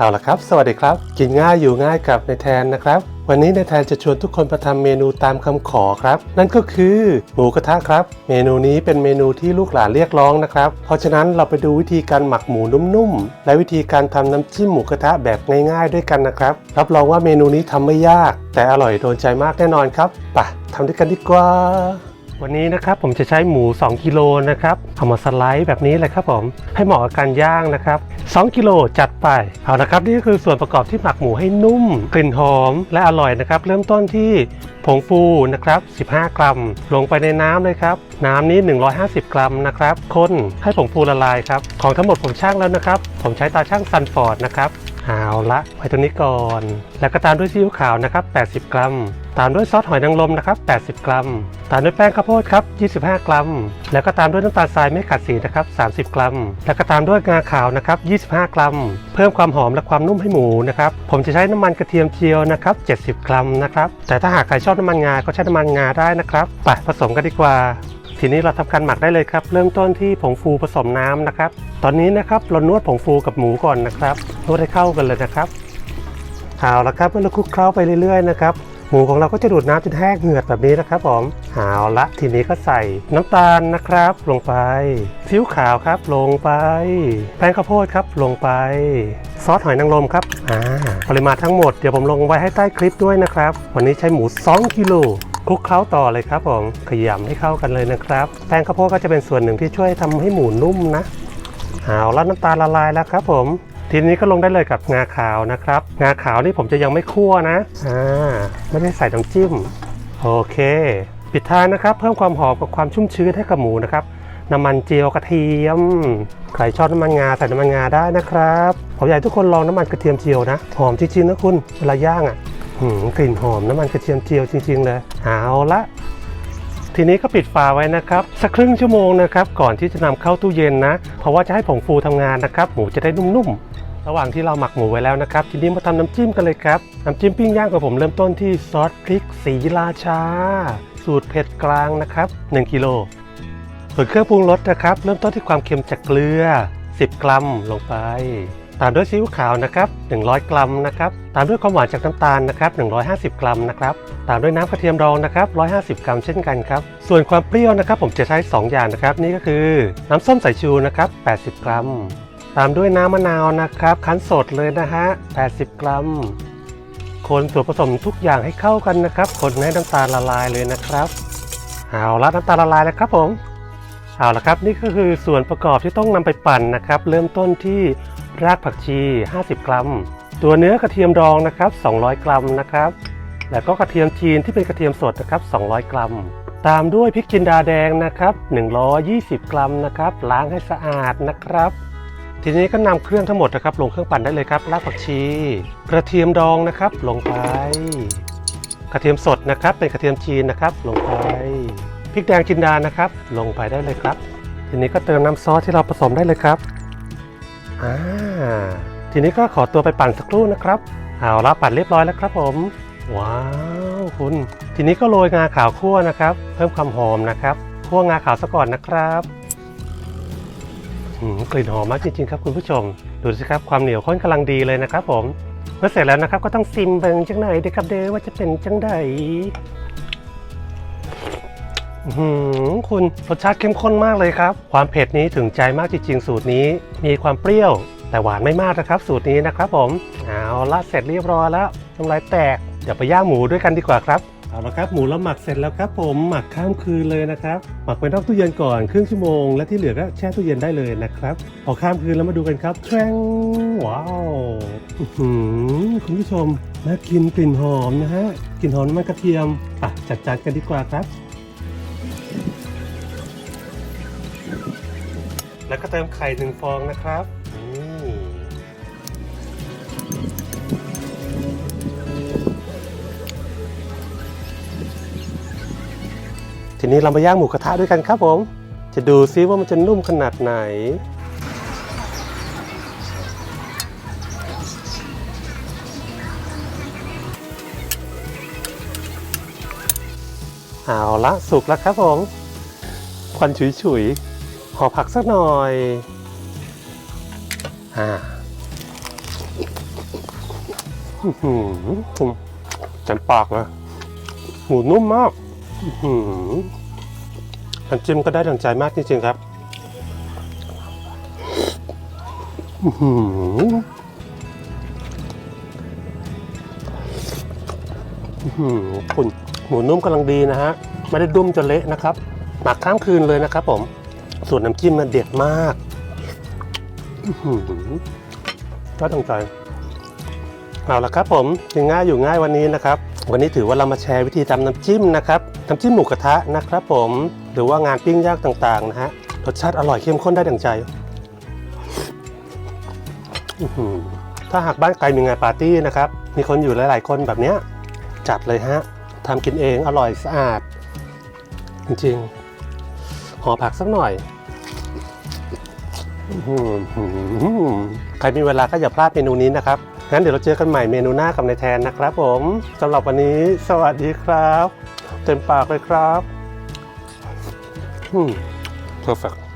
เอาละครับ สวัสดีครับ กินง่ายอยู่ง่ายกับในแทนนะครับ วันนี้ในแทนจะชวนทุกคนมาทำเมนูตามคำขอครับ นั่นก็คือหมูกระทะครับ เมนูนี้เป็นเมนูที่ลูกหลานเรียกร้องนะครับ เพราะฉะนั้นเราไปดูวิธีการหมักหมูนุ่มๆ และวิธีการทำน้ำจิ้มหมูกระทะแบบง่ายๆด้วยกันนะครับ รับรองว่าเมนูนี้ทำไม่ยาก แต่อร่อยโดนใจมากแน่นอนครับไปทำด้วยกันดีกว่า วันนี้นะครับผมจะใช้หมู 2 กิโลนะครับเอามาสไลด์แบบนี้เลยครับผมให้เหมาะกับการย่างนะครับ2กิโลจัดไปเอาละครับนี่ก็คือส่วนประกอบที่หมักหมูให้นุ่ม กลิ่นหอม และอร่อยนะครับ เริ่มต้นที่ผงฟูนะครับ 15 กรัม ลงไปในน้ำเลยครับ น้ำนี้ 150 กรัมนะครับคนให้ผงฟูละลายครับ ของทั้งหมดผมช่างแล้วนะครับ ผมใช้ตาช่างซันฟอร์ดนะครับเอาละไว้ตรงนี้ก่อน แล้วก็ตามด้วยซีอิ๊วขาวนะครับ 80 กรัม ตามด้วยซอสหอยนางรมนะครับ 80 กรัม ตามด้วยแป้งข้าวโพดครับ 25 กรัม แล้วก็ตามด้วยน้ำตาลทรายไม่ขัดสีนะครับ 30 กรัม แล้วก็ตามด้วยงาขาวนะครับ 25 กรัม เพิ่มความหอมและความนุ่มให้หมูนะครับ ผมจะใช้น้ำมันกระเทียมเจียวนะครับ 70 กรัมนะครับ แต่ถ้าหากใครชอบน้ำมันงา ก็ใช้น้ำมันงาได้นะครับ ไปผสมกันดีกว่าทีนี้เราทำการหมักได้เลยครับ เริ่มต้นที่ผงฟูผสมน้ำนะครับ ตอนนี้นะครับเรานวดผงฟูกับหมูก่อนนะครับนวดให้เข้ากันเลยนะครับเอาละครับเมื่อเราคลุกเคล้าไปเรื่อยๆนะครับ หมูของเราก็จะดูดน้ำจนแห้งเหือดแบบนี้นะครับผมเอาละทีนี้ก็ใส่น้ำตาลนะครับ ลงไปซีอิ๊วขาวครับลงไป แป้งข้าวโพดครับลงไป ซอสหอยนางรมครับอ่าปริมาณทั้งหมดเดี๋ยวผมลงไว้ให้ใต้คลิปด้วยนะครับ วันนี้ใช้หมู 2กิโลคลุกเคล้าต่อเลยครับผมขยำให้เข้ากันเลยนะครับ แป้งข้าวโพดก็จะเป็นส่วนหนึ่งที่ช่วยทำให้หมูนุ่มนะเอาละน้ำตาลละลายแล้วครับผม ทีนี้ก็ลงได้เลยกับงาขาวนะครับ งาขาวนี่ผมจะยังไม่คั่วนะ อ่า ไม่ได้ใส่น้ำจิ้ม โอเค ปิดท้ายนะครับ เพิ่มความหอมกับความชุ่มชื้นให้กับหมูนะครับ น้ำมันเจียวกระเทียม ใครชอบน้ำมันงาใส่น้ำมันงาได้นะครับ ผมอยากให้ทุกคนลองน้ำมันกระเทียมเจียวนะ หอมจริงๆนะคุณ เวลาย่างอะหืมกลิ่นหอมน้ำมันกระเทียมเจียวจริง ๆ เลย เอาละทีนี้ก็ปิดฝาไว้นะครับ สักครึ่งชั่วโมงนะครับ ก่อนที่จะนำเข้าตู้เย็นนะ เพราะว่าจะให้ผงฟูทำงานนะครับ หมูจะได้นุ่มๆ ระหว่างที่เราหมักหมูไว้แล้วนะครับ ทีนี้มาทำน้ำจิ้มกันเลยครับ น้ำจิ้มปิ้งย่างของผมเริ่มต้นที่ซอสพริกสีราชา สูตรเผ็ดกลางนะครับ1กิโลส่วนเครื่องปรุงรสนะครับ เริ่มต้นที่ความเค็มจากเกลือ 10 กรัมลงไป ตามด้วยซีอิ๊วขาวนะครับ 100 กรัมนะครับ ตามด้วยความหวานจากน้ำตาลนะครับ 150 กรัมนะครับ ตามด้วยน้ำกระเทียมดองนะครับ 150 กรัมเช่นกันครับ ส่วนความเปรี้ยวนะครับ ผมจะใช้ 2 อย่างนะครับ นี่ก็คือ น้ำส้มสายชูนะครับ 80 กรัม ตามด้วยน้ำมะนาวนะครับ คั้นสดเลยนะฮะ 80 กรัม คนส่วนผสมทุกอย่างให้เข้ากันนะครับ คนให้น้ำตาลละลายเลยนะครับเอาละน้ำตาลละลายแล้วครับผมเอาละครับนี่ก็คือส่วนประกอบที่ต้องนำไปปั่นนะครับ เริ่มต้นที่รากผักชี 50 กรัม ตัวเนื้อกระเทียมดองนะครับ 200 กรัมนะครับ แล้วก็กระเทียมจีนที่เป็นกระเทียมสดนะครับ 200 กรัม ตามด้วยพริกจินดาแดงนะครับ 120 กรัมนะครับ ล้างให้สะอาดนะครับ ทีนี้ก็นำเครื่องทั้งหมดนะครับ ลงเครื่องปั่นได้เลยครับรากผักชี กระเทียมดองนะครับ ลงไป กระเทียมสดนะครับ เป็นกระเทียมจีนนะครับ ลงไปพริกแดงจินดานะครับ ลงไปได้เลยครับ ทีนี้ก็เติมน้ำซอสที่เราผสมได้เลยครับอ่าทีนี้ก็ขอตัวไปปั่นสักครู่นะครับเอาละปั่นเรียบร้อยแล้วครับผม ว้าวคุณ ทีนี้ก็โรยงาขาวคั่วนะครับ เพิ่มความหอมนะครับคั่วงาขาวซะก่อนนะครับ กลิ่นหอมมากจริงๆครับคุณผู้ชม ดูสิครับความเหนียวข้นกำลังดีเลยนะครับผมเมื่อเสร็จแล้วนะครับก็ต้องซิมเบิงจังไหนเด็กครับเด้อว่าจะเป็นจังใดอื้อหือคุณรสชาติเข้มข้นมากเลยครับ ความเผ็ดนี้ถึงใจมากจริงๆ สูตรนี้ มีความเปรี้ยว แต่หวานไม่มากนะครับ สูตรนี้นะครับผมเอาละเสร็จเรียบร้อยแล้วน้ำลายแตกเดี๋ยวไปย่างหมูด้วยกันดีกว่าครับ เอาละครับหมูเราหมักเสร็จแล้วครับผมหมักข้ามคืนเลยนะครับหมักไว้นอกตู้เย็นก่อนครึ่งชั่วโมงและที่เหลือก็แช่ตู้เย็นได้เลยนะครับพอข้ามคืนแล้วมาดูกันครับแทงว้าวคุณผู้ชมน่ากินกลิ่นหอมนะฮะกลิ่นหอมมันกระเทียมอะจัดจานกันดีกว่าครับ แล้วก็เติมไข่หนึ่งฟองนะครับ ทีนี้เรามาย่างหมูกระทะด้วยกันครับผม จะดูซิว่ามันจะนุ่มขนาดไหน เอาละสุกแล้วครับผม ควันฉุยๆขอผักสักหน่อย อ่าหือเต็มปากเลยหมูนุ่มมาก น้ำจิ้มก็ได้ดังใจมากจริงๆครับอื้อหืออื้อหือคุณหมูนุ่มกำลังดีนะฮะ ไม่ได้ดุ้มจนเละนะครับ หมักข้ามคืนเลยนะครับผม ส่วนน้ำจิ้มมันเด็ดมากอื้อหือก็ตั้งใจเอาละครับผมกินง่ายอยู่ง่ายวันนี้นะครับ วันนี้ถือว่าเรามาแชร์วิธีทำน้ำจิ้มนะครับ น้ำจิ้มหมูกระทะนะครับผมหรือว่างานปิ้งย่างต่างๆนะฮะรสชาติอร่อยเข้มข้นได้ดังใจถ้าหากบ้านใครมีงานปาร์ตี้นะครับ มีคนอยู่หลาย ๆ คนแบบเนี้ยจัดเลยฮะทำกินเองอร่อยสะอาด จริงๆห่อผักสักหน่อยใครมีเวลาก็อย่าพลาดเมนูนี้นะครับ งั้นเดี๋ยวเราเจอกันใหม่เมนูหน้ากับนายแทนนะครับผมสำหรับวันนี้ สวัสดีครับ เต็มปากเลยครับ อืม perfect